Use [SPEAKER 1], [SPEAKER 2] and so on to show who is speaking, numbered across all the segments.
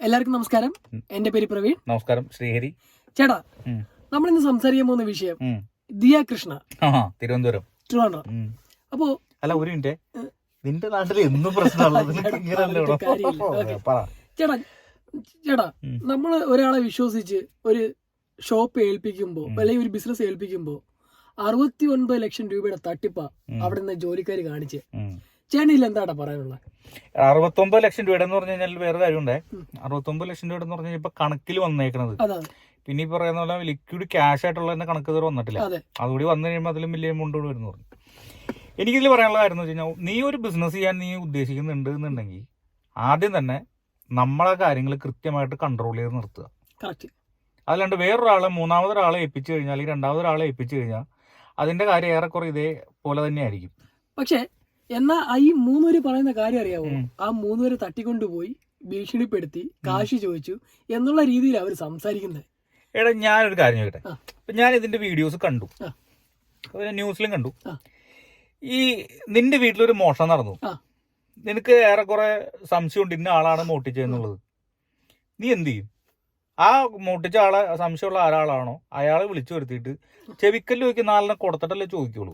[SPEAKER 1] എല്ലാവർക്കും നമസ്കാരം. എന്റെ പേര് പ്രവീൺ.
[SPEAKER 2] നമസ്കാരം ശ്രീഹരി.
[SPEAKER 1] ചേട്ടാ നമ്മൾ ഇന്ന് സംസാരിക്കാൻ പോകുന്ന വിഷയം ദിയ കൃഷ്ണ
[SPEAKER 2] തിരുവനന്തപുരം.
[SPEAKER 1] ട്രിവാൻഡ്രം. അപ്പോ
[SPEAKER 2] അല്ല ഒരു മിനിറ്റ്. നിന്റെ നാട്ടിൽ എന്നും പ്രശ്നമുള്ളത്
[SPEAKER 1] ചേട്ടാ ചേട്ടാ നമ്മൾ ഒരാളെ വിശ്വസിച്ച് ഒരു ഷോപ്പ് ഏൽപ്പിക്കുമ്പോ. അല്ലെങ്കിൽ ഒരു ബിസിനസ് ഏൽപ്പിക്കുമ്പോ അറുപത്തി ഒൻപത് ലക്ഷം രൂപയുടെ തട്ടിപ്പ. അവിടെ നിന്ന് ജോലിക്കാർ കാണിച്ച്. ചേണിയിൽ എന്താടാ പറയാനുള്ളത്
[SPEAKER 2] അറുപത്തൊമ്പത് ലക്ഷം രൂപയുടെ എന്ന് പറഞ്ഞു കഴിഞ്ഞാൽ വേറെ കാര്യമുണ്ടേ. അറുപത്തൊമ്പത് ലക്ഷം രൂപയുടെ എന്ന് പറഞ്ഞു കഴിഞ്ഞാൽ ഇപ്പൊ കണക്കിൽ വന്നേക്കണത്. പിന്നെ ഈ പറയുന്ന പോലെ ലിക്വിഡ് ക്യാഷ് ആയിട്ടുള്ള തന്നെ കണക്ക് ഇതുവരെ വന്നിട്ടില്ല. അതുകൂടി വന്നു കഴിയുമ്പോൾ അതിലും വലിയ മുണ്ടോട് കൂടി വരുന്നു പറഞ്ഞു. എനിക്കിതിൽ പറയാനുള്ള കാര്യം എന്ന് വെച്ച് കഴിഞ്ഞാൽ നീ ഒരു ബിസിനസ് ചെയ്യാൻ നീ ഉദ്ദേശിക്കുന്നുണ്ട് എന്നുണ്ടെങ്കിൽ ആദ്യം തന്നെ നമ്മളെ കാര്യങ്ങൾ കൃത്യമായിട്ട് കൺട്രോൾ ചെയ്ത് നിർത്തുക. അതല്ലാണ്ട് വേറൊരാളെ മൂന്നാമതൊരാളെ ഏൽപ്പിച്ചു കഴിഞ്ഞാൽ അല്ലെങ്കിൽ രണ്ടാമതൊരാളെ ഏൽപ്പിച്ചു കഴിഞ്ഞാൽ അതിന്റെ കാര്യം ഏറെക്കുറെ ഇതേ ഇതേപോലെ തന്നെയായിരിക്കും.
[SPEAKER 1] പക്ഷെ എന്നാ ഈ മൂന്നുപേര് പറയുന്ന കാര്യം അറിയാവോ. ആ മൂന്നുപേര് തട്ടിക്കൊണ്ടുപോയി ഭീഷണിപ്പെടുത്തി കാശ് ചോദിച്ചു എന്നുള്ള രീതിയിൽ അവർ സംസാരിക്കുന്നത്.
[SPEAKER 2] എടാ ഞാനൊരു കാര്യം ചോദിക്കട്ടെ? ഞാൻ ഇതിന്റെ വീഡിയോസ് കണ്ടു. ന്യൂസിലും കണ്ടു. ഈ നിന്റെ വീട്ടിലൊരു മോഷണം നടന്നു. നിനക്ക് ഏറെക്കുറെ സംശയമുണ്ട് ഇന്ന ആളാണ് മോട്ടിച്ചതെന്നുള്ളത് നീ എന്ത് ചെയ്യും? ആ മുട്ടിച്ച ആളെ സംശയമുള്ള ആരാളാണോ? അയാളെ വിളിച്ചു വരുത്തിയിട്ട് ചെവിക്കല്ല് ചോദിക്കുന്ന ആളിനെ കൊടുത്തിട്ടല്ലേ ചോദിക്കുള്ളൂ.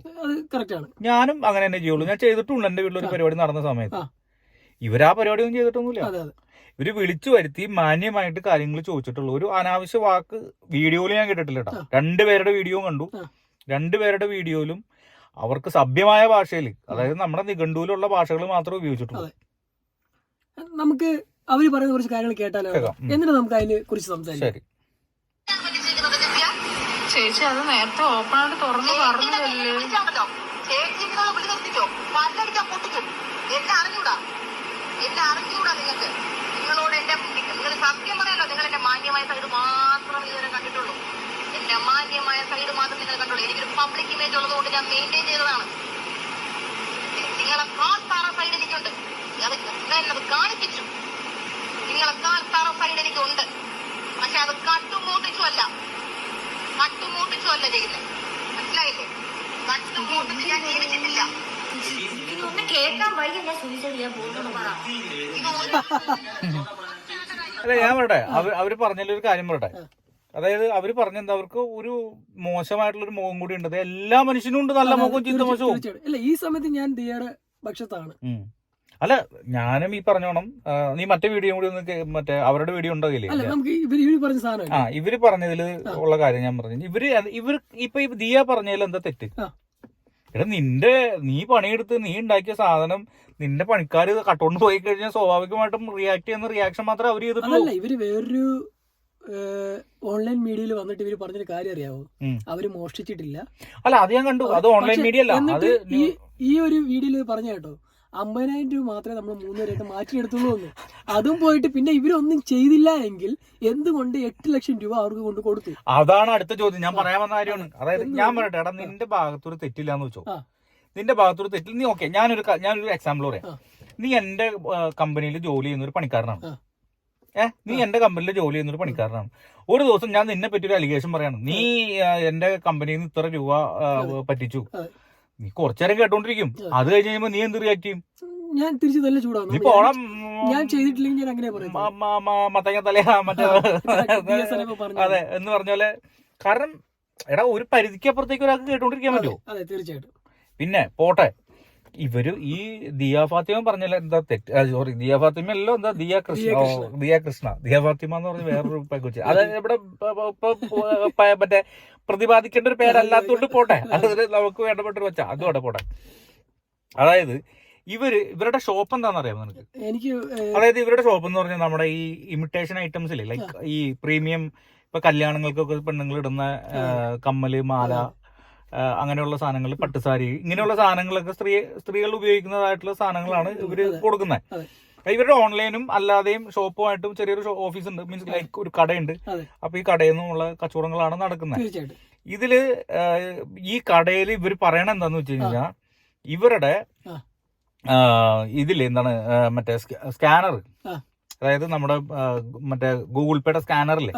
[SPEAKER 2] ഞാനും അങ്ങനെ തന്നെ ചെയ്യുള്ളൂ. ഞാൻ ചെയ്തിട്ടുണ്ട് എന്റെ വീട്ടിലൊരു
[SPEAKER 1] ഒരു
[SPEAKER 2] പരിപാടി നടന്ന സമയത്ത്. ഇവരാ പരിപാടിയൊന്നും ചെയ്തിട്ടൊന്നുമില്ല. ഇവർ വിളിച്ചു വരുത്തി മാന്യമായിട്ട് കാര്യങ്ങൾ ചോദിച്ചിട്ടുള്ളൂ. ഒരു അനാവശ്യ വാക്ക് വീഡിയോയിൽ ഞാൻ കേട്ടിട്ടില്ല കേട്ടോ. രണ്ടുപേരുടെ വീഡിയോ കണ്ടു. രണ്ടുപേരുടെ വീഡിയോയിലും അവർക്ക് സഭ്യമായ ഭാഷയിൽ അതായത് നമ്മുടെ നിഘണ്ടുവിലുള്ള ഭാഷകൾ മാത്രമേ ഉപയോഗിച്ചിട്ടുള്ളൂ.
[SPEAKER 1] നമുക്ക് അവർ പറയുന്ന കുറച്ച് കാര്യങ്ങൾ കേട്ടാലോ എന്നിട്ട് നമുക്ക് അതിനെ കുറിച്ച് സംസാരിക്കാം.
[SPEAKER 2] ശരി.
[SPEAKER 3] ചേച്ചി അത് നേരത്തെ ഓപ്പൺ ആയിട്ട് തുറന്ന് പറഞ്ഞതല്ലേ?
[SPEAKER 4] ചേച്ചിങ്ങളെ വിളിച്ചിട്ടോ പല്ലടിക്കാൻ പൊട്ടിക്കും എന്നെ അറിഞ്ഞൂടാ എന്നെ അറിഞ്ഞൂടാ നിങ്ങൾക്ക് നിങ്ങളോട് എന്റെ നിങ്ങൾ സത്യം പറയാലോ നിങ്ങൾ എന്റെ മാന്യമായ സൈഡ് മാത്രം ഇതുവരെ കണ്ടിട്ടുള്ളൂ എന്റെ മാന്യമായ സൈഡ് മാത്രം നിങ്ങൾ കണ്ടുള്ളൂ എനിക്കൊരു പബ്ലിക് ഇമേജ് ഉള്ളതുകൊണ്ട് ഞാൻ മെയിന്റെയിൻ ചെയ്തതാണ് നിങ്ങളെ സൈഡ് എനിക്കുണ്ട് കാണിപ്പിച്ചു കാൽ താറ സൈഡ് എനിക്കുണ്ട്. പക്ഷെ അത് കട്ടുമൂട്ടിച്ചുമല്ല അല്ല കട്ടുമൂട്ടിച്ചു അല്ല ചെയ്യുന്നത് മനസ്സിലായില്ലേ? കട്ടുമൂട്ടിച്ച് ഞാൻ ജീവിച്ചിട്ടില്ല.
[SPEAKER 5] ഇതൊന്ന് കേൾക്കാൻ വയ്യ ഞാൻ സൂചിച്ചത് ഞാൻ
[SPEAKER 2] അല്ല ഞാൻ പറയട്ടെ. അവർ അവർ പറഞ്ഞതിൽ ഒരു കാര്യം പറയട്ടെ. അതായത് അവർ പറഞ്ഞെന്താ? അവർക്ക് ഒരു മോശമായിട്ടുള്ള ഒരു മുഖം കൂടി ഉണ്ട്. എല്ലാ മനുഷ്യനും ഉണ്ട്. നല്ല മുഖവും
[SPEAKER 1] ചിന്ത
[SPEAKER 2] മോശവും.
[SPEAKER 1] തീർച്ചയായും. ഈ സമയത്ത് ഞാൻ ദിയയുടെ പക്ഷത്താണ്.
[SPEAKER 2] അല്ല ഞാനും ഈ പറഞ്ഞോണം. നീ മറ്റേ വീഡിയോ കൂടി ഒന്ന് മറ്റേ അവരുടെ വീഡിയോ ഉണ്ടാകില്ലേ ആ ഇവർ പറഞ്ഞതിൽ ഉള്ള കാര്യം ഞാൻ പറഞ്ഞു. ഇവർ ഇവർ ഇപ്പൊ ദിയ പറഞ്ഞതിൽ എന്താ തെറ്റ്? എടാ നിന്റെ നീ പണിയെടുത്ത് നീ ഉണ്ടാക്കിയ സാധനം നിന്റെ പണിക്കാര് കട്ടോണ്ട് പോയി കഴിഞ്ഞാൽ സ്വാഭാവികമായിട്ടും റിയാക്ട് ചെയ്യുന്ന റിയാക്ഷൻ മാത്രമേ അവർ ചെയ്തിട്ടുള്ളൂ.
[SPEAKER 1] ഇവർ വേറൊരു ഓൺലൈൻ മീഡിയയിൽ വന്നിട്ട് ഇവർ പറഞ്ഞൊരു കാര്യം അറിയാവോ? അവർ മോഷ്ടിച്ചിട്ടില്ല.
[SPEAKER 2] അല്ല അത് ഞാൻ കണ്ടു. അത് ഓൺലൈൻ മീഡിയ അല്ല.
[SPEAKER 1] ഈ ഒരു വീഡിയോയിൽ പറഞ്ഞ കേട്ടോ അമ്പതിനായിരം രൂപ മാത്രമേ നമ്മൾ മൂന്നുപേരായിട്ട് മാറ്റിയെടുത്തുള്ളൂ എന്ന് അതും പോയിട്ട് പിന്നെ ഇവരൊന്നും ചെയ്തില്ല എങ്കിൽ എന്തുകൊണ്ട് എട്ട് ലക്ഷം രൂപ അവർക്ക് കൊണ്ട് കൊടുത്തു?
[SPEAKER 2] അതാണ് അടുത്ത ചോദ്യം. ഞാൻ പറയാൻ വന്ന കാര്യമാണ്. അതായത് ഞാൻ? പറയട്ടെ എടാ നിന്റെ ഭാഗത്തൊരു തെറ്റില്ല എന്ന് വെച്ചോ. നിന്റെ ഭാഗത്തൊരു തെറ്റില്ല. നീ ഓക്കെ ഞാനൊരു ഞാനൊരു എക്സാമ്പിൾ പറയാം. നീ എന്റെ കമ്പനിയിൽ ജോലി ചെയ്യുന്ന ഒരു പണിക്കാരനാണ്. ഏഹ് നീ എന്റെ കമ്പനിയിൽ ജോലി ചെയ്യുന്ന ഒരു പണിക്കാരനാണ്. ഒരു ദിവസം ഞാൻ നിന്നെ പറ്റി ഒരു അലിഗേഷൻ പറയാണ്. നീ എന്റെ കമ്പനിയിൽ നിന്ന് ഇത്ര രൂപ പറ്റിച്ചു. നീ കുറച്ചേരം കേട്ടോണ്ടിരിക്കും.
[SPEAKER 1] അതെ.
[SPEAKER 2] കഴിഞ്ഞ് കഴിയുമ്പോ നീ എന്ത് റിയാക്ട് ചെയ്യും?
[SPEAKER 1] ഞാൻ തിരിച്ച് നല്ല
[SPEAKER 2] നീ
[SPEAKER 1] ചൂടാണ്
[SPEAKER 2] പോണം.
[SPEAKER 1] ഞാൻ ചെയ്തിട്ടില്ലെങ്കിൽ ഞാൻ അങ്ങനെ
[SPEAKER 2] മത്തങ്ങ തലയാ മറ്റേ. അതെ എന്ന് പറഞ്ഞ പോലെ. കാരണം എടാ ഒരു പരിധിക്കപ്പുറത്തേക്ക് ഒരാൾക്ക് കേട്ടോണ്ടിരിക്കാൻ പറ്റുമോ
[SPEAKER 1] അതെ തീർച്ചയായിട്ടും.
[SPEAKER 2] പിന്നെ പോട്ടെ. ഇവർ ഈ ദിയ ഫാത്തിമ പറഞ്ഞല്ലോ എന്താ തെറ്റ്? സോറി ദിയ ഫാത്തിമ അല്ലോ എന്താ ദിയ കൃഷ്ണ?
[SPEAKER 1] ദിയ കൃഷ്ണ.
[SPEAKER 2] ദിയ ഫാത്തിമ എന്ന് പറഞ്ഞ വേറൊരു പെങ്കുച്ചി. അത് ഇവിടെ മറ്റേ പ്രതിപാദിക്കേണ്ട ഒരു പേരല്ലാത്തോണ്ട് പോട്ടെ. അത് നമുക്ക് വേണ്ടപ്പെട്ടൊരു വെച്ചാ അതും അവിടെ പോട്ടെ. അതായത് ഇവർ ഇവരുടെ ഷോപ്പ് എന്താണെന്ന് അറിയാമോ നിനക്ക്?
[SPEAKER 1] എനിക്ക്
[SPEAKER 2] അതായത് ഇവരുടെ ഷോപ്പ് എന്ന് പറഞ്ഞാൽ നമ്മുടെ ഈ ഇമിറ്റേഷൻ ഐറ്റംസ് ഇല്ലേ? ലൈക്ക് ഈ പ്രീമിയം ഇപ്പൊ കല്യാണങ്ങൾക്കൊക്കെ പെണ്ണുങ്ങൾ ഇടുന്ന കമ്മൽ മാല അങ്ങനെയുള്ള സാധനങ്ങൾ പട്ടുസാരി ഇങ്ങനെയുള്ള സാധനങ്ങളൊക്കെ സ്ത്രീ സ്ത്രീകൾ ഉപയോഗിക്കുന്നതായിട്ടുള്ള സാധനങ്ങളാണ്
[SPEAKER 1] ഇവർ.
[SPEAKER 2] കൊടുക്കുന്നത് ഇവരുടെ ഓൺലൈനും അല്ലാതെയും ഷോപ്പുമായിട്ടും ചെറിയൊരു ഓഫീസ് ഉണ്ട് മീൻസ് ലൈക്ക് ഒരു കടയുണ്ട്. അപ്പൊ ഈ കടയിൽ നിന്നുള്ള കച്ചവടങ്ങളാണ് നടക്കുന്നത് ഇതിൽ ഈ കടയിൽ ഇവർ പറയണ എന്താന്ന് വെച്ച് കഴിഞ്ഞാൽ ഇവരുടെ ഇതിൽ എന്താണ് മറ്റേ സ്കാനർ. അതായത് നമ്മുടെ മറ്റേ ഗൂഗിൾ പേയുടെ സ്കാനറില്ലേ?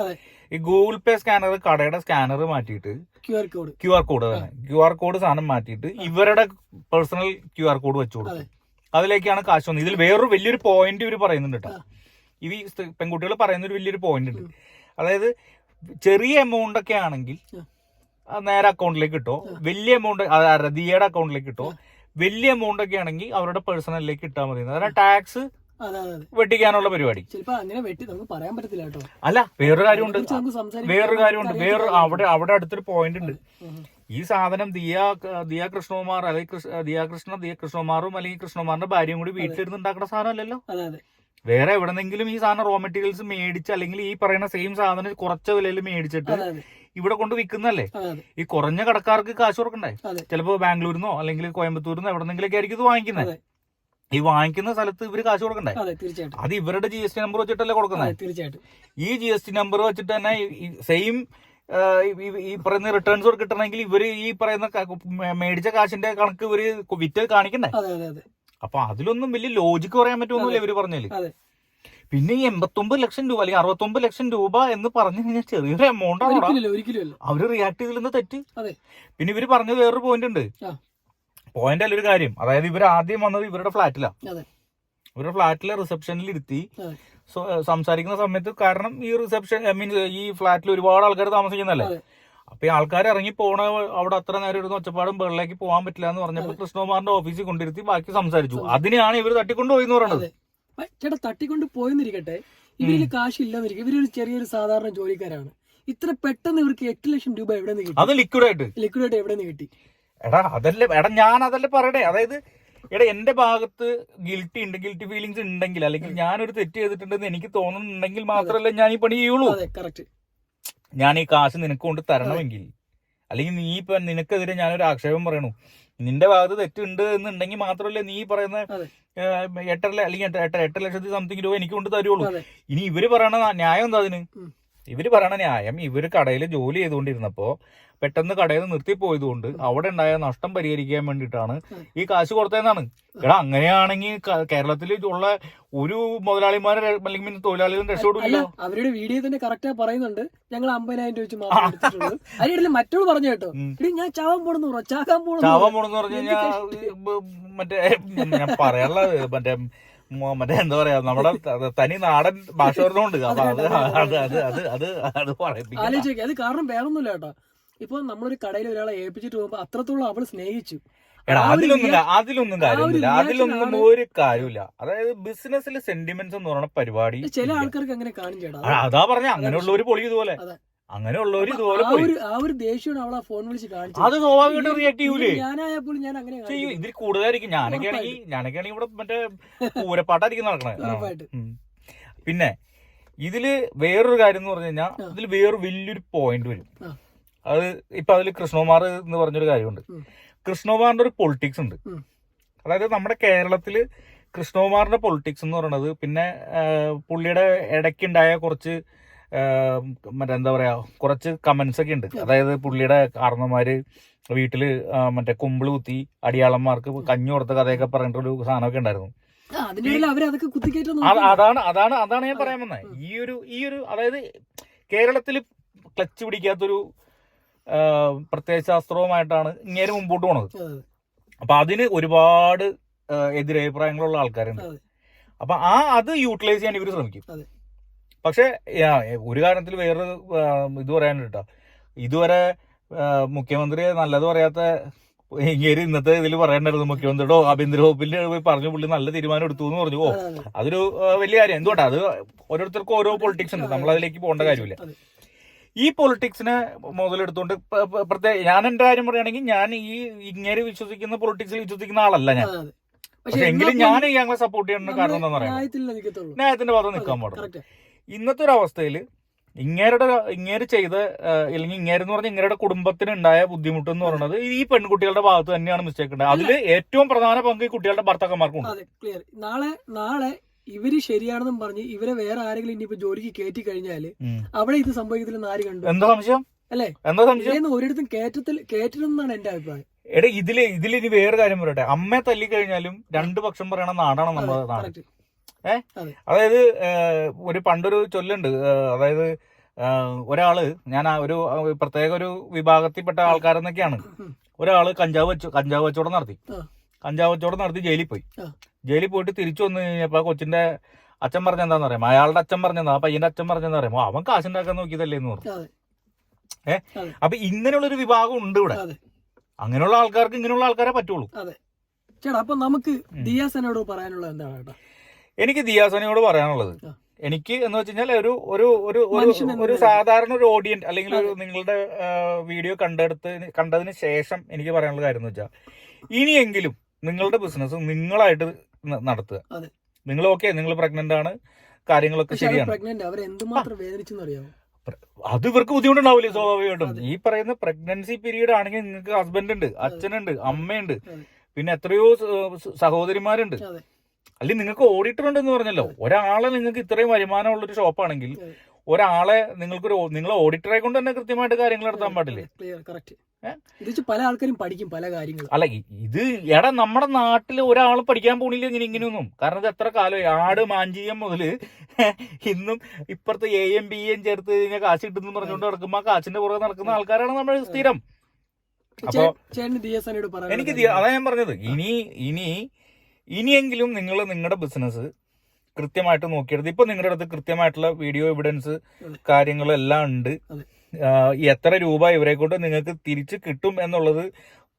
[SPEAKER 2] ഈ ഗൂഗിൾ പേ സ്കാനർ കടയുടെ സ്കാനർ മാറ്റിയിട്ട്
[SPEAKER 1] Q R code.
[SPEAKER 2] Q R code തന്നെ ക്യു ആർ കോഡ് സാധനം മാറ്റിയിട്ട് ഇവരുടെ പേഴ്സണൽ ക്യു ആർ കോഡ് വെച്ചു കൊടുക്കും. അതിലേക്കാണ് കാശ് വന്നത്. ഇതിൽ വേറൊരു വലിയൊരു പോയിന്റ് ഇവർ പറയുന്നുണ്ട് കേട്ടോ. ഈ പെൺകുട്ടികൾ പറയുന്ന ഒരു വലിയൊരു പോയിന്റ് ഉണ്ട്. അതായത് ചെറിയ എമൗണ്ട് ഒക്കെ ആണെങ്കിൽ. നേരെ അക്കൗണ്ടിലേക്ക് കിട്ടോ വലിയ എമൗണ്ട് ദിയയുടെ അക്കൗണ്ടിലേക്ക് കിട്ടോ വലിയ എമൗണ്ട് ഒക്കെ ആണെങ്കിൽ അവരുടെ പേഴ്സണലിലേക്ക് ഇട്ടാൽ മതി. അതായത് ടാക്സ് വെട്ടിക്കാനുള്ള പരിപാടി. അല്ല വേറൊരു കാര്യമുണ്ട്. വേറൊരു കാര്യമുണ്ട്. വേറെ അവിടെ അവിടെ അടുത്തൊരു പോയിന്റ് ഉണ്ട്. ഈ സാധനം ദിയ ദിയ കൃഷ്ണകുമാർ അല്ലെങ്കിൽ ദിയ കൃഷ്ണ ദിയ കൃഷ്ണകുമാറും അല്ലെങ്കിൽ കൃഷ്ണകുമാറിന്റെ ഭാര്യയും കൂടി വീട്ടിലിരുന്ന് ഉണ്ടാക്കുന്ന സാധനം അല്ലല്ലോ
[SPEAKER 1] അതെ അതെ.
[SPEAKER 2] വേറെ എവിടെന്നെങ്കിലും ഈ സാധനം റോ മെറ്റീരിയൽസ് മേടിച്ച് അല്ലെങ്കിൽ ഈ പറയുന്ന സെയിം സാധനം കുറച്ച വിലയിൽ മേടിച്ചിട്ട് ഇവിടെ കൊണ്ട് വിൽക്കുന്നല്ലേ ഈ കുറഞ്ഞ കടക്കാർക്ക് കാശ് കൊടുക്കണ്ടേ. ചിലപ്പോ ബാംഗ്ലൂരിൽ നിന്നോ അല്ലെങ്കിൽ കോയമ്പത്തൂരിൽ നിന്നോ എവിടെന്നെങ്കിലൊക്കെ ആയിരിക്കും ഇത് വാങ്ങിക്കുന്നത്. ഈ വാങ്ങിക്കുന്ന സ്ഥലത്ത് ഇവർ കാശ് കൊടുക്കണ്ടേ?
[SPEAKER 1] അതെ തീർച്ചയായിട്ടും.
[SPEAKER 2] അത് ഇവരുടെ ജി എസ് ടി നമ്പർ വെച്ചിട്ടല്ലേ കൊടുക്കുന്നത്
[SPEAKER 1] തീർച്ചയായിട്ടും.
[SPEAKER 2] ഈ ജി എസ് ടി നമ്പർ വെച്ചിട്ട് തന്നെ സെയിം ഈ പറയുന്ന റിട്ടേൺസ് കിട്ടണമെങ്കിൽ ഇവർ ഈ പറയുന്ന മേടിച്ച കാശിന്റെ കണക്ക് ഇവർ വിറ്റ് കാണിക്കണ്ടേ? അപ്പൊ അതിലൊന്നും വലിയ ലോജിക്ക് പറയാൻ പറ്റുമെന്നില്ല ഇവർ
[SPEAKER 1] പറഞ്ഞാൽ.
[SPEAKER 2] പിന്നെ ഈ എൺപത്തൊമ്പത് ലക്ഷം രൂപ അല്ലെങ്കിൽ അറുപത്തൊമ്പത് ലക്ഷം രൂപ എന്ന് പറഞ്ഞു കഴിഞ്ഞാൽ ചെറിയൊരു എമൗണ്ട് ആണ് അവർ റിയാക്ട് ചെയ്തില്ലെന്ന് തെറ്റ്. പിന്നെ ഇവർ പറഞ്ഞത് വേറൊരു പോയിന്റ് ഉണ്ട്. പോയിന്റ് അല്ല ഒരു കാര്യം. അതായത് ഇവർ ആദ്യം വന്നത് ഇവരുടെ ഫ്ലാറ്റിലാണ്
[SPEAKER 1] അതെ.
[SPEAKER 2] ഇവരുടെ ഫ്ലാറ്റിലെ റിസപ്ഷനിൽ ഇരുത്തി. സോ- സംസാരിക്കുന്ന സമയത്ത് കാരണം ഈ റിസപ്ഷൻ ഐ മീൻ ഈ ഫ്ലാറ്റിൽ ഒരുപാട് ആൾക്കാർ താമസിക്കുന്നല്ലേ
[SPEAKER 1] അതെ.
[SPEAKER 2] അപ്പൊ ഈ ആൾക്കാർ ഇറങ്ങി പോണ അവിടെ അത്ര നേരം ഇരുന്ന് ഒച്ചപ്പാടും വെള്ളിലേക്ക് പോകാൻ പറ്റില്ല എന്ന് പറഞ്ഞപ്പോൾ കൃഷ്ണകുമാറിന്റെ ഓഫീസിൽ കൊണ്ടിരുത്തി ബാക്കി സംസാരിച്ചു. അതിനെയാണ് ഇവർ തട്ടിക്കൊണ്ടുപോയി എന്ന് പറയുന്നത്.
[SPEAKER 1] അതെ. ചേട്ടാ തട്ടിക്കൊണ്ട് പോയെന്നിരിക്കട്ടെ. ഇവരിൽ കാശില്ലെന്നിരിക്കും ഇവരൊരു ചെറിയൊരു സാധാരണ ജോലിക്കാരാണ്. ഇത്ര പെട്ടെന്ന് ഇവർക്ക് എട്ട് ലക്ഷം രൂപ എവിടെ നിന്ന്
[SPEAKER 2] അത്
[SPEAKER 1] കിട്ടി
[SPEAKER 2] ലിക്വിഡ് ആയിട്ട്.
[SPEAKER 1] ലിക്വിഡായിട്ട് എവിടെ നിന്ന് കിട്ടി?
[SPEAKER 2] എടാ അതല്ലേ എടാ ഞാൻ അതല്ലേ പറയട്ടെ അതായത് എടാ എന്റെ ഭാഗത്ത് ഗിൽറ്റി ഉണ്ട് ഗിൽറ്റി ഫീലിങ്സ് ഉണ്ടെങ്കിൽ അല്ലെങ്കിൽ ഞാനൊരു തെറ്റ് ചെയ്തിട്ടുണ്ടെന്ന് എനിക്ക് തോന്നുന്നുണ്ടെങ്കിൽ മാത്രമല്ല ഞാൻ ഈ പണി ചെയ്യുള്ളൂ. ഞാൻ ഈ കാശ് നിനക്ക് കൊണ്ട് തരണമെങ്കിൽ അല്ലെങ്കിൽ നീ ഇപ്പൊ നിനക്കെതിരെ ഞാനൊരു ആക്ഷേപം പറയണു. നിന്റെ ഭാഗത്ത് തെറ്റുണ്ട് എന്നുണ്ടെങ്കിൽ മാത്രമല്ല നീ പറയുന്ന എട്ടര അല്ലെങ്കിൽ എട്ടര എട്ട് ലക്ഷത്തി സംതിങ് രൂപ എനിക്ക് കൊണ്ട് തരുള്ളൂ. ഇനി ഇവർ പറയണ ന്യായം എന്താ അതിന്. ഇവർ പറയണ ന്യായം ഇവർ കടയിൽ ജോലി ചെയ്തുകൊണ്ടിരുന്നപ്പോ പെട്ടെന്ന് കടയിൽ നിന്ന് നിർത്തി പോയതുകൊണ്ട് അവിടെ ഉണ്ടായ നഷ്ടം പരിഹരിക്കാൻ വേണ്ടിയിട്ടാണ് ഈ കാശ് കൊടുത്തതെന്നാണ്. എടാ അങ്ങനെയാണെങ്കിൽ കേരളത്തിൽ ഉള്ള ഒരു മുതലാളിമാരെ അല്ലെങ്കിൽ തൊഴിലാളികളും
[SPEAKER 1] അല്ല
[SPEAKER 2] രക്ഷപ്പെടില്ല
[SPEAKER 1] അവരുടെ വീഡിയോ തന്നെ കറക്റ്റാ പറയുന്നുണ്ട്. ഞങ്ങൾ അമ്പതിനായിരം രൂപ വെച്ച് എടുത്തിട്ടുള്ളൂ അതിനിടയിൽ മറ്റോട് പറഞ്ഞു കേട്ടോ. എടി ഞാൻ ചാവാൻ പോണെന്ന് പറഞ്ഞു. ചാകാൻ
[SPEAKER 2] ചാവാൻ
[SPEAKER 1] പോണെന്ന്
[SPEAKER 2] പോണെന്ന് പറഞ്ഞു കഴിഞ്ഞാൽ മറ്റേ ഞാൻ പറയാനുള്ള മറ്റേ മറ്റേ എന്താ പറയാ നമ്മുടെ തനി നാടൻ ഭാഷ വരുന്നോണ്ട് അപ്പൊ അത് അത് അത് അത് അത്. പറയിപ്പിക്കില്ല.
[SPEAKER 1] അത് കാരണം വേറൊന്നുമില്ല കേട്ടോ. ഇപ്പൊ നമ്മളൊരു കടയിൽ ഒരാളെ ഏൽപ്പിച്ചിട്ട് പോകുമ്പോ അത്രത്തോളം അവൾ സ്നേഹിച്ചു.
[SPEAKER 2] അതിലൊന്നും അതിലൊന്നും കാര്യമില്ല. അതിലൊന്നും ഒരു കാര്യമില്ല. അതായത് ബിസിനസ്സിലെ സെന്റിമെന്റ്സ് എന്ന് പറയുന്ന പരിപാടി
[SPEAKER 1] ചില ആൾക്കാർക്ക് അങ്ങനെ കാണും ചേട്ടാ
[SPEAKER 2] അതാ പറഞ്ഞ. അങ്ങനെയുള്ള ഒരു പൊളി ഇതുപോലെ. അങ്ങനെയുള്ളവര് ഇതുപോലെ
[SPEAKER 1] ആ ഒരു ദേഷ്യമാണ് അവളെ ഫോൺ വിളിച്ച് കാണിച്ചു
[SPEAKER 2] അത് സ്വാഭാവികമായിട്ട് റിയാക്ട് ചെയ്യൂലേ?
[SPEAKER 1] ഞാനായപ്പോൾ ഞാൻ അങ്ങനെ
[SPEAKER 2] ചെയ്യും. ഇതിൽ കൂടുതലായിരിക്കും. ഞാനൊക്കെ ആണെങ്കിൽ ഞാനൊക്കെ ആണെങ്കിൽ ഇവിടെ മറ്റേ പൂരപ്പാട്ടായിരിക്കും നടക്കണേ. പിന്നെ ഇതിൽ വേറൊരു കാര്യം എന്ന് പറഞ്ഞു കഴിഞ്ഞാൽ ഇതിൽ വേറൊരു വലിയൊരു പോയിന്റ് വരും. അത് ഇപ്പൊ അതിൽ കൃഷ്ണകുമാർ എന്ന് പറഞ്ഞൊരു കാര്യമുണ്ട്. കൃഷ്ണകുമാറിന്റെ ഒരു പൊളിറ്റിക്സ് ഉണ്ട്. അതായത് നമ്മുടെ കേരളത്തിൽ കൃഷ്ണകുമാറിന്റെ പൊളിറ്റിക്സ് എന്ന് പറയുന്നത് പിന്നെ പുള്ളിയുടെ ഇടയ്ക്കുണ്ടായ കുറച്ച് മറ്റെന്താ മറ്റേ എന്താ പറയാ കുറച്ച് കമന്റ്സ് ഒക്കെ ഉണ്ട്. അതായത് പുള്ളിയുടെ കാരണന്മാര് വീട്ടിൽ മറ്റേ കുമ്പിൾ കുത്തി അടിയാളന്മാർക്ക് കഞ്ഞു കൊടുത്ത കഥയൊക്കെ പറഞ്ഞിട്ടൊരു സാധനമൊക്കെ ഉണ്ടായിരുന്നു. അതാണ് അതാണ് അതാണ് ഞാൻ പറയാൻ വന്നത് ഈ ഒരു ഈ ഒരു അതായത് കേരളത്തിൽ ക്ലച്ച് പിടിക്കാത്തൊരു പ്രത്യയശാസ്ത്രവുമായിട്ടാണ് ഇങ്ങനെ മുമ്പോട്ട് പോണത്. അപ്പൊ അതിന് ഒരുപാട് എതിരഭിപ്രായങ്ങളുള്ള ആൾക്കാരുണ്ട്. അപ്പൊ ആ അത് യൂട്ടിലൈസ് ചെയ്യാൻ ഇവർ ശ്രമിക്കും. പക്ഷെ ഒരു കാരണത്തിൽ വേറൊരു ഇത് പറയാനുണ്ട് കേട്ടോ. ഇതുവരെ മുഖ്യമന്ത്രി നല്ലത് പറയാത്ത ഇങ്ങനെ ഇന്നത്തെ ഇതിൽ പറയണ്ടായിരുന്നു. മുഖ്യമന്ത്രിയുടെ ആഭ്യന്തര വകുപ്പിന്റെ പോയി പറഞ്ഞു പുള്ളി നല്ല തീരുമാനം എടുത്തു എന്ന് പറഞ്ഞു. ഓ അതൊരു വലിയ കാര്യം. എന്തുകൊണ്ടാ? അത് ഓരോരുത്തർക്കും ഓരോ പൊളിറ്റിക്സ് ഉണ്ട്. നമ്മൾ അതിലേക്ക് പോകേണ്ട കാര്യമില്ല. ഈ പൊളിറ്റിക്സിനെ മുതലെടുത്തുകൊണ്ട് പ്രത്യേക ഞാൻ എന്റെ കാര്യം പറയുകയാണെങ്കിൽ ഞാൻ ഈ ഇങ്ങനെ വിശ്വസിക്കുന്ന പൊളിറ്റിക്സിൽ വിശ്വസിക്കുന്ന ആളല്ല ഞാൻ. പക്ഷെ എങ്കിലും ഞാൻ ഞങ്ങളെ സപ്പോർട്ട് ചെയ്യുന്ന കാരണം എന്താണെന്ന് പറയാം ന്യായത്തിന്റെ ഭാഗത്ത് നിൽക്കാൻ പാടില്ല ഇന്നത്തെ ഒരു അവസ്ഥയിൽ ഇങ്ങേരുടെ ഇങ്ങേര് ചെയ്ത അല്ലെങ്കിൽ ഇങ്ങേരെന്ന് പറഞ്ഞ ഇങ്ങേരുടെ കുടുംബത്തിന് ഉണ്ടായ ബുദ്ധിമുട്ട് എന്ന് പറയുന്നത് ഈ പെൺകുട്ടികളുടെ ഭാഗത്ത് തന്നെയാണ് മിസ്റ്റേക്ക് ഉണ്ടായത്. അതിൽ ഏറ്റവും പ്രധാന പങ്ക് ഈ കുട്ടികളുടെ ഭർത്താക്കന്മാർക്കുണ്ട്.
[SPEAKER 1] ക്ലിയർ നാളെ നാളെ ഇവർ ശരിയാണെന്നും പറഞ്ഞ് ഇവരെ വേറെ ആരെങ്കിലും ഇനിയിപ്പോ ജോലിക്ക് കയറ്റി
[SPEAKER 2] കഴിഞ്ഞാൽ.
[SPEAKER 1] അവിടെ ഇത് സംഭവിക്കത്തില്ലെന്ന് ആര് കണ്ടു?
[SPEAKER 2] എന്താ സംശയം?
[SPEAKER 1] അല്ലേ?
[SPEAKER 2] എന്താ സംശയം?
[SPEAKER 1] ഒരിടത്തും കേറ്റത്തിൽ കേറ്റണമെന്നാണ് എന്റെ അഭിപ്രായം.
[SPEAKER 2] എടാ ഇതിൽ ഇതിൽ ഇനി വേറെ കാര്യം പറയട്ടെ. അമ്മയെ തല്ലിക്കഴിഞ്ഞാലും രണ്ടു പക്ഷം പറയണ നാടാണ് നമ്മുടെ നാട്.
[SPEAKER 1] കറക്റ്റ്
[SPEAKER 2] അതായത് ഏഹ്, ഒരു പണ്ടൊരു ചൊല്ലുണ്ട്. അതായത് ഏഹ്, ഒരാൾ ഞാൻ ഒരു പ്രത്യേക ഒരു വിഭാഗത്തിൽപ്പെട്ട ആൾക്കാരെന്നൊക്കെയാണ്. ഒരാൾ കഞ്ചാവ് വെച്ചു കഞ്ചാവ് വെച്ചോടം നടത്തി. കച്ചവടം നടത്തി ജയിലിൽ പോയി. ജയിലിൽ പോയിട്ട് തിരിച്ചു വന്നു കഴിഞ്ഞപ്പോ കൊച്ചിന്റെ അച്ഛൻ പറഞ്ഞ എന്താന്ന് പറയാം അയാളുടെ അച്ഛൻ പറഞ്ഞെന്നാ ആ പയ്യന്റെ അച്ഛൻ പറഞ്ഞെന്ന് പറയുമ്പോ അവൻ കാശുണ്ടാക്കാൻ നോക്കിയതല്ലേ എന്ന് പറഞ്ഞു. ഏഹ് അപ്പൊ ഇങ്ങനെയുള്ള ഒരു വിഭാഗം ഉണ്ട് ഇവിടെ. അങ്ങനെയുള്ള ആൾക്കാർക്ക് ഇങ്ങനെയുള്ള ആൾക്കാരെ പറ്റുള്ളൂ.
[SPEAKER 1] ചേട്ടാ അപ്പൊ നമുക്ക് ദിയാസനോട് പറയാനുള്ളത് എന്താണ് ചേട്ടാ?
[SPEAKER 2] എനിക്ക് ദിയാസനയോട് പറയാനുള്ളത്. എനിക്ക് എന്ന് വെച്ച് കഴിഞ്ഞാൽ ഒരു ഒരു ഒരു ഒരു. സാധാരണ ഒരു ഓഡിയൻസ് അല്ലെങ്കിൽ ഒരു നിങ്ങളുടെ വീഡിയോ കണ്ടെടുത്ത് കണ്ടതിന് ശേഷം എനിക്ക് പറയാനുള്ള കാര്യം എന്ന് വെച്ചാൽ ഇനിയെങ്കിലും നിങ്ങളുടെ ബിസിനസ് നിങ്ങളായിട്ട് നടത്തുക. നിങ്ങൾ ഓക്കെ നിങ്ങൾ പ്രഗ്നന്റ് ആണ് കാര്യങ്ങളൊക്കെ ശരിയാണ്. അത് ഇവർക്ക് ബുദ്ധിമുട്ടുണ്ടാവില്ലേ സ്വാഭാവികമായിട്ടും. ഈ പറയുന്ന പ്രഗ്നൻസി പീരീഡ് ആണെങ്കിൽ നിങ്ങൾക്ക് ഹസ്ബൻഡ് ഉണ്ട് അച്ഛനുണ്ട് അമ്മയുണ്ട് പിന്നെ എത്രയോ സഹോദരിമാരുണ്ട്. അല്ലെങ്കിൽ നിങ്ങൾക്ക് ഓഡിറ്റർ ഉണ്ടെന്ന് പറഞ്ഞല്ലോ. ഒരാളെ നിങ്ങൾക്ക് ഇത്രയും വരുമാനമുള്ള ഒരു ഷോപ്പാണെങ്കിൽ. ഒരാളെ നിങ്ങൾക്കൊരു നിങ്ങൾ ഓഡിറ്ററെ കൊണ്ട് തന്നെ കൃത്യമായിട്ട് കാര്യങ്ങൾ നടത്താൻ പാടില്ലേ?
[SPEAKER 1] ഇത് പല ആൾക്കാരും പഠിക്കും പല കാര്യങ്ങളും.
[SPEAKER 2] അല്ല ഇത് എടാ നമ്മുടെ നാട്ടിൽ ഒരാൾ പഠിക്കാൻ പോണില്ല ഇങ്ങനെ ഇങ്ങനെയൊന്നും. കാരണം ഇത് എത്ര കാലമായി? ആട് മാഞ്ചിയം മുതൽ ഇന്നും ഇപ്പുറത്തെ എ എം ബി എം ചേർത്ത് കഴിഞ്ഞാൽ കാശ് കിട്ടുന്നു പറഞ്ഞുകൊണ്ട് നടക്കുമ്പോ ആ കാശിന്റെ പുറകെ നടക്കുന്ന ആൾക്കാരാണ് നമ്മൾ സ്ഥിരം. അപ്പൊ എനിക്ക് അതാ ഞാൻ പറഞ്ഞത്. ഇനി ഇനി ഇനിയെങ്കിലും നിങ്ങൾ നിങ്ങളുടെ ബിസിനസ് കൃത്യമായിട്ട് നോക്കിയെടുത്ത് ഇപ്പൊ നിങ്ങളുടെ അടുത്ത് കൃത്യമായിട്ടുള്ള വീഡിയോ എവിഡൻസ്. കാര്യങ്ങളെല്ലാം ഉണ്ട്. എത്ര രൂപ ഇവരെ കൊണ്ട് നിങ്ങൾക്ക് തിരിച്ച് കിട്ടും എന്നുള്ളത്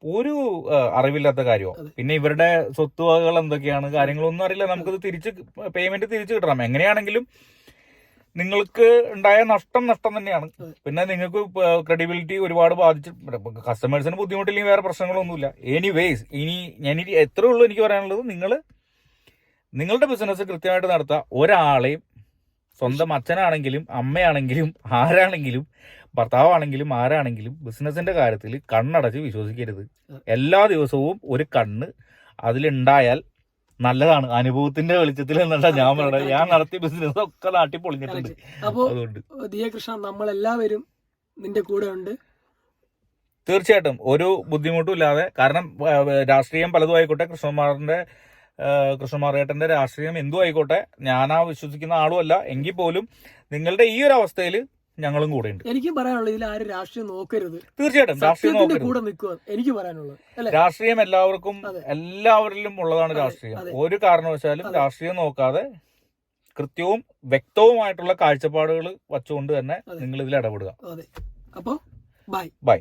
[SPEAKER 2] ഒരു അറിവില്ലാത്ത കാര്യമാണ് പിന്നെ ഇവരുടെ സ്വത്തുവകകൾ എന്തൊക്കെയാണ് കാര്യങ്ങളൊന്നും അറിയില്ല. നമുക്കത് തിരിച്ച് പേയ്മെന്റ് തിരിച്ചു കിട്ടണം. എങ്ങനെയാണെങ്കിലും നിങ്ങൾക്ക് ഉണ്ടായ നഷ്ടം നഷ്ടം തന്നെയാണ്. പിന്നെ നിങ്ങൾക്ക് ക്രെഡിബിലിറ്റി ഒരുപാട് ബാധിച്ചു കസ്റ്റമേഴ്സിന് ബുദ്ധിമുട്ടില്ലെങ്കിൽ വേറെ പ്രശ്നങ്ങളൊന്നുമില്ല. എനിവേസ് ഇനി ഞാൻ ഇനി എത്രേ ഉള്ളൂ എനിക്ക് പറയാനുള്ളത്. നിങ്ങൾ നിങ്ങളുടെ ബിസിനസ് കൃത്യമായിട്ട് നടത്തുക ഒരാളെയും സ്വന്തം അച്ഛനാണെങ്കിലും അമ്മയാണെങ്കിലും ആരാണെങ്കിലും ഭർത്താവാണെങ്കിലും ആരാണെങ്കിലും ബിസിനസിന്റെ കാര്യത്തിൽ കണ്ണടച്ച് വിശ്വസിക്കരുത്. എല്ലാ ദിവസവും ഒരു കണ്ണ് അതിലുണ്ടായാൽ നല്ലതാണ്. അനുഭവത്തിന്റെ വെളിച്ചത്തിൽ എന്നല്ല ഞാൻ പറയുന്നത് ഞാൻ നടത്തിയ ബിസിനസ് ഒക്കെ നാട്ടി പൊളിഞ്ഞിട്ടുണ്ട്.
[SPEAKER 1] അപ്പോ
[SPEAKER 2] അതുകൊണ്ട്.
[SPEAKER 1] ദിയകൃഷ്ണ നമ്മളെല്ലാവരും നിന്റെ കൂടെ ഉണ്ട്.
[SPEAKER 2] തീർച്ചയായിട്ടും. ഒരു ബുദ്ധിമുട്ടും ഇല്ലാതെ. കാരണം രാഷ്ട്രീയം പലതും ആയിക്കോട്ടെ. കൃഷ്ണകുമാറിന്റെ ആ, കൃഷ്ണകുമാറേട്ടന്റെ രാഷ്ട്രീയം എന്തു ആയിക്കോട്ടെ ഞാനാ വിശ്വസിക്കുന്ന ആളുമല്ല. എങ്കിൽ പോലും നിങ്ങളുടെ ഈ ഒരു അവസ്ഥയിൽ ഞങ്ങളും കൂടെ ഉണ്ട്
[SPEAKER 1] എനിക്കും പറയാനുള്ളത് ഇതിൽ ആരും രാഷ്ട്രീയം നോക്കരുത്.
[SPEAKER 2] തീർച്ചയായിട്ടും രാഷ്ട്രീയം
[SPEAKER 1] കൂടെ നിൽക്കുക എനിക്ക് പറയാനുള്ളത്.
[SPEAKER 2] രാഷ്ട്രീയം എല്ലാവർക്കും. എല്ലാവരിലും ഉള്ളതാണ് രാഷ്ട്രീയം. ഒരു കാരണവശാലും രാഷ്ട്രീയം നോക്കാതെ കൃത്യവും വ്യക്തവുമായിട്ടുള്ള കാഴ്ചപ്പാടുകൾ വച്ചുകൊണ്ട് തന്നെ നിങ്ങൾ ഇതിൽ ഇടപെടുക.
[SPEAKER 1] അപ്പോ ബൈ.
[SPEAKER 2] ബൈ.